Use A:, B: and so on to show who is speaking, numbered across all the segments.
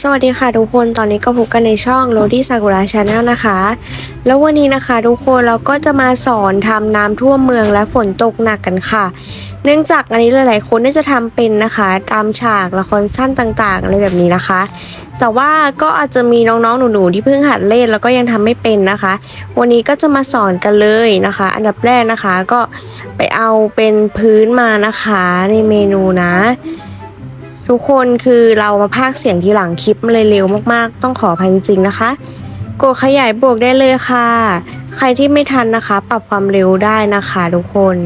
A: สวัสดีค่ะทุกคน ตอนนี้ก็พบกันในช่อง r o d y Sakura Channel นะคะ แล้ววันนี้นะคะทุกคนเราก็จะมาสอนทำน้ำท่วมเมืองและฝนตกหนักกันค่ะ เนื่องจากอันนี้หลาย ๆ คนน่าจะทำเป็นนะคะ ตามฉากละครสั้นต่างๆ อะไรแบบนี้นะคะ แต่ว่าก็อาจจะมีน้องๆ หนู ๆ ที่เพิ่งหัดเล่นแล้วก็ยังทำไม่เป็นนะคะ วันนี้ก็จะมาสอนกันเลยนะคะ อันดับแรกนะคะก็ไปเอาเป็นพื้นมานะคะในเมนูนะ ทุกคนคือเรามาพากเสียงทีหลังคลิปมันเลยเร็วมากๆ ต้องขออภัยจริงๆนะคะ กดขยายบวกได้เลยค่ะ ใครที่ไม่ทันนะคะ ปรับความเร็วได้นะคะทุกคน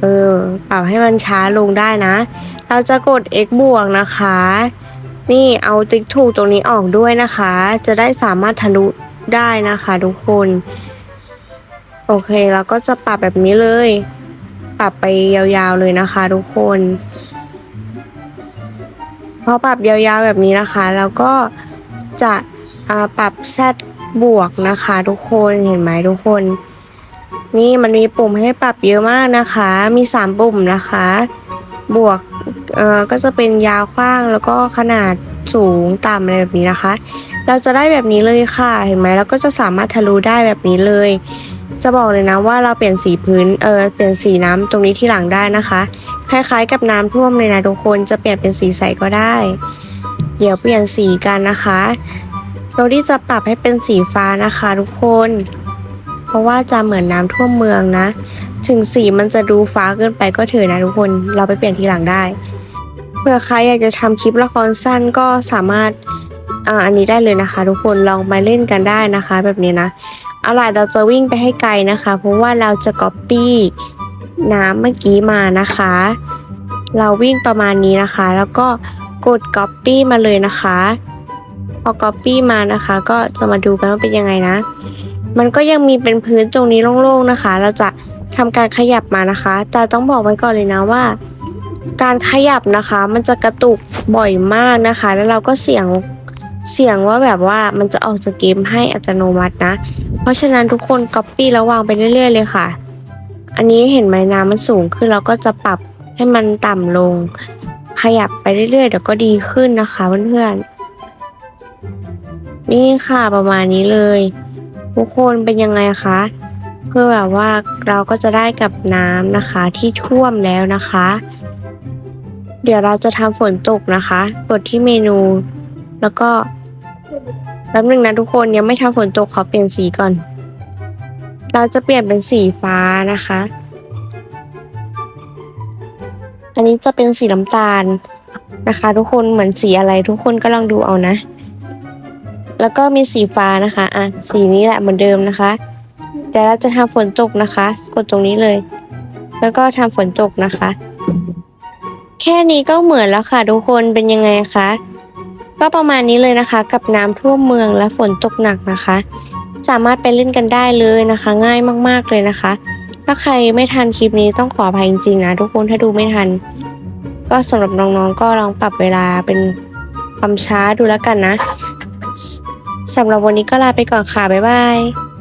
A: เออปรับให้มันช้าลงได้นะ เราจะกด x บวกนะคะ นี่เอาติ๊กถูกตรงนี้ออกด้วยนะคะ จะได้สามารถทะลุได้นะคะ ทุกคน โอเคเราก็จะปรับแบบนี้เลย ปรับไปยาวๆเลยนะคะ ทุกคน พอปรับยาวๆแบบนี้นะคะ แล้วก็จะปรับแซดบวกนะคะทุกคนเห็นไหมทุกคน นี่มันมีปุ่มให้ปรับเยอะมากนะคะ มี 3 ปุ่มนะคะ บวกเอ่อก็จะเป็นยาวกว้างแล้วก็ขนาดสูงต่ำอะไรแบบนี้นะคะ เราจะได้แบบนี้เลยค่ะเห็นไหมแล้วก็จะสามารถทะลุได้แบบนี้เลย จะบอกเลยนะว่าเราเปลี่ยนสีพื้นเออเปลี่ยนสีน้ำตรงนี้ที่หลังได้นะคะ คล้าย ๆ กับน้ำท่วมเลยนะทุกคนจะเปลี่ยนเป็นสีใสก็ได้ เดี๋ยวเปลี่ยนสีกันนะคะโรดี้จะปรับให้เป็นสีฟ้านะคะทุกคน เพราะว่าจะเหมือนน้ำท่วมเมืองนะ ถึงสีมันจะดูฟ้าเกินไปก็เถอะนะทุกคนเราไปเปลี่ยนทีหลังได้เผื่อใครอยากจะทำคลิปละครสั้นก็สามารถอ่าอันนี้ได้เลยนะคะ ทุกคนลองมาเล่นกันได้นะคะ แบบนี้นะ เอาล่ะไรเราจะวิ่งไปให้ไกลนะคะ เพราะว่าเราจะก๊อปปี้น้ำเมื่อกี้มานะคะ เราวิ่งประมาณนี้นะคะ แล้วก็กด Copy มาเลยนะคะพอ Copy มานะคะ ก็จะมาดูกันว่าเป็นยังไงนะ มันก็ยังมีเป็นพื้นตรงนี้โล่งๆนะคะ เราจะทำการขยับมานะคะ แต่ต้องบอกไว้ก่อนเลยนะว่า การขยับนะคะ มันจะกระตุกบ่อยมากนะคะ แล้วเราก็เสี่ยง เสี่ยงว่าแบบว่ามันจะออกจากเกมให้อัตโนมัตินะ เพราะฉะนั้นทุกคน Copy แล้ววางไปเรื่อย ๆ เลยค่ะ อันนี้เห็นไหมน้ำมันสูงขึ้นเราก็จะปรับให้มันต่ำลง ขยับไปเรื่อยๆเดี๋ยวก็ดีขึ้นนะคะเพื่อนๆนี่ค่ะประมาณนี้เลย ทุกคนเป็นยังไงคะคือแบบว่าเราก็จะได้กับน้ำนะคะที่ท่วมแล้วนะคะ เดี๋ยวเราจะทำฝนตกนะคะ กดที่เมนู แล้วก็แป๊บนึงนะทุกคนยังไม่ทำฝนตกขอเปลี่ยนสีก่อน เราจะเปลี่ยนเป็นสีฟ้านะคะ อันนี้จะเป็นสีน้ำตาลนะคะ ทุกคนเหมือนสีอะไรทุกคนก็ลองดูเอานะ แล้วก็มีสีฟ้านะคะอะสีนี้แหละเหมือนเดิมนะคะ เดี๋ยวเราจะทำฝนตกนะคะ กดตรงนี้เลย แล้วก็ทำฝนตกนะคะ แค่นี้ก็เหมือนแล้วค่ะทุกคนเป็นยังไงคะ ก็ประมาณนี้เลยนะคะ กับน้ำท่วมเมืองและฝนตกหนักนะคะ สามารถไปเล่นกันได้เลยนะคะ ง่ายมากๆเลยนะคะ ถ้าใครไม่ทันคลิปนี้ต้องขออภัยจริงๆนะทุกคนถ้าดูไม่ทัน ก็สำหรับน้องๆก็ลองปรับเวลาเป็นความช้าดูแล้วกันนะสำหรับวันนี้ก็ลาไปก่อนค่ะบ๊ายบาย